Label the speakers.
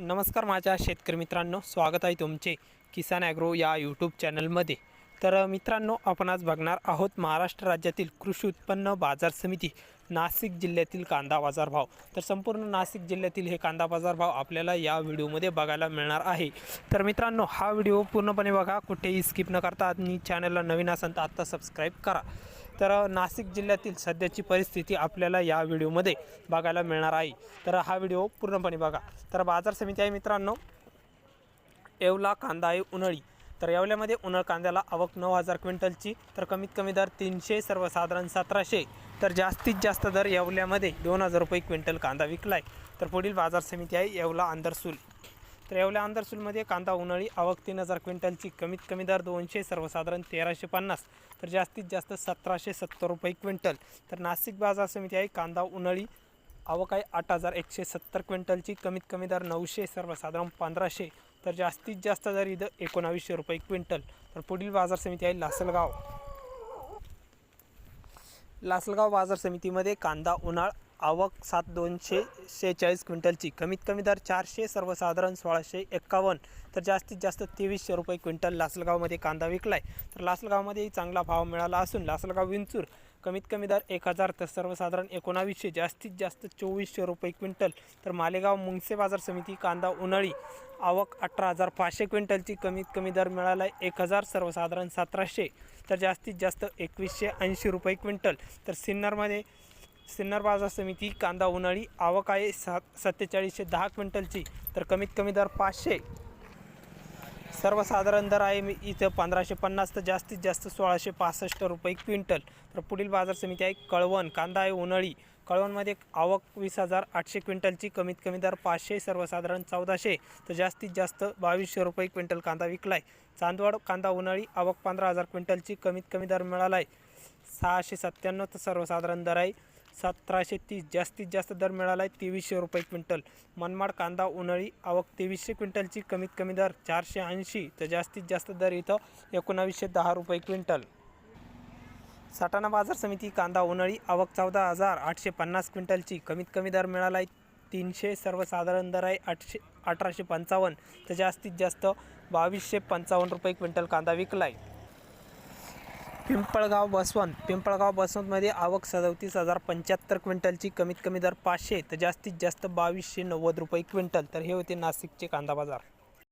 Speaker 1: नमस्कार माझ्या शेतकरी मित्रांनो स्वागत आहे तुमचे किसान ॲग्रो या यूट्यूब चॅनलमध्ये. तर मित्रांनो आपण आज बघणार आहोत महाराष्ट्र राज्यातील कृषी उत्पन्न बाजार समिती नाशिक जिल्ह्यातील कांदा बाजारभाव तर संपूर्ण नाशिक जिल्ह्यातील हे कांदा बाजार भाव आपल्याला या व्हिडिओमध्ये बघायला मिळणार आहे. तर मित्रांनो हा व्हिडिओ पूर्णपणे बघा कुठेही स्किप न करता आणि चॅनलला नवीन असेल तर आत्ता सबस्क्राईब करा. तर नाशिक जिल्ह्यातील सध्याची परिस्थिती आपल्याला या व्हिडिओमध्ये बघायला मिळणार आहे. तर हा व्हिडिओ पूर्णपणे बघा. तर बाजार समिती आहे मित्रांनो. येवला कांदा आहे उन्हाळी. तर येवल्यामध्ये उन्हाळ कांद्याला आवक नऊ हजार क्विंटलची. तर कमीत कमी दर तीनशे सर्वसाधारण सतराशे. तर जास्तीत जास्त दर येवल्यामध्ये दोन हजार रुपये क्विंटल कांदा विकला आहे तर पुढील बाजार समिती आहे येवला आंदरसूल. तर येवल्या आंदरसूलमध्ये कांदा उन्हाळी आवक तीन हजार क्विंटलची कमीत कमी दर दोनशे सर्वसाधारण तेराशे पन्नास तर जास्तीत जास्त सतराशे सत्तर रुपये क्विंटल. तर नाशिक बाजार समिती आहे कांदा उन्हाळी आवक आहे आठ हजार एकशे सत्तर क्विंटलची कमीत कमी दर नऊशे सर्वसाधारण पंधराशे तर जास्तीत जास्त दर इथं एकोणावीसशे रुपये क्विंटल. तर पुढील बाजार समिती आहे लासलगाव. लासलगाव बाजार समितीमध्ये कांदा उन्हाळ आवक सात दोनशे शेहेचाळीस क्विंटलची. कमीत कमी दर चारशे सर्वसाधारण सोळाशे एक्कावन्न. तर जास्तीत जास्त तेवीसशे रुपये क्विंटल लासलगावमध्ये कांदा विकला आहे तर लासलगावमध्येही चांगला भाव मिळाला असून लासलगाव विंचूर कमीत कमी दर एक हजार तर सर्वसाधारण एकोणावीसशे जास्तीत जास्त चोवीसशे रुपये क्विंटल. तर मालेगाव मुंगसे बाजार समिती कांदा उन्हाळी आवक अठरा हजार पाचशे क्विंटलची. कमीत कमी दर मिळाला आहे एक हजार सर्वसाधारण सतराशे. तर जास्तीत जास्त एकवीसशे ऐंशी रुपये क्विंटल. तर सिन्नरमध्ये सिन्नर बाजार समिती कांदा उन्हाळी आवक आहे सात सत्तेचाळीसशे दहा क्विंटलची तर कमीत कमी दर पाचशे. सर्वसाधारण दर आहे मी इथं पंधराशे पन्नास तर जास्तीत जास्त सोळाशे पासष्ट रुपये क्विंटल. तर पुढील बाजार समिती आहे कळवण कांदा आहे उन्हाळी. कळवणमध्ये आवक वीस हजार आठशे क्विंटलची कमीत कमी दर पाचशे सर्वसाधारण चौदाशे. तर जास्तीत जास्त बावीसशे रुपये क्विंटल कांदा विकलाय. चांदवड कांदा उन्हाळी आवक पंधरा हजार क्विंटलची कमीत कमी दर मिळाला आहे सहाशे सत्त्याण्णव तर सर्वसाधारण दर आहे. सतराशे तीस जास्तीत जास्त दर मिळाला आहे तेवीसशे रुपये क्विंटल. मनमाड कांदा उन्हाळी आवक तेवीसशे क्विंटलची कमीत कमी दर चारशे ऐंशी तर जास्तीत जास्त दर इथं एकोणावीसशे दहा रुपये क्विंटल. साठाणा बाजार समिती कांदा उन्हाळी आवक चौदा हजार आठशे पन्नास क्विंटलची कमीत कमी दर मिळाला आहे तीनशे सर्वसाधारण दर आहे आठशे अठराशे पंचावन्न तर जास्तीत जास्त बावीसशे पंचावन्न रुपये क्विंटल कांदा विकला आहे पिंपळगाव बसवंत. पिंपळगाव बसवंतमध्ये आवक सदतीस हजार पंच्याहत्तर क्विंटलची कमीत कमी दर पाचशे तर जास्तीत जास्त बावीसशे नव्वद रुपये क्विंटल. तर हे होते नाशिकचे कांदा बाजार.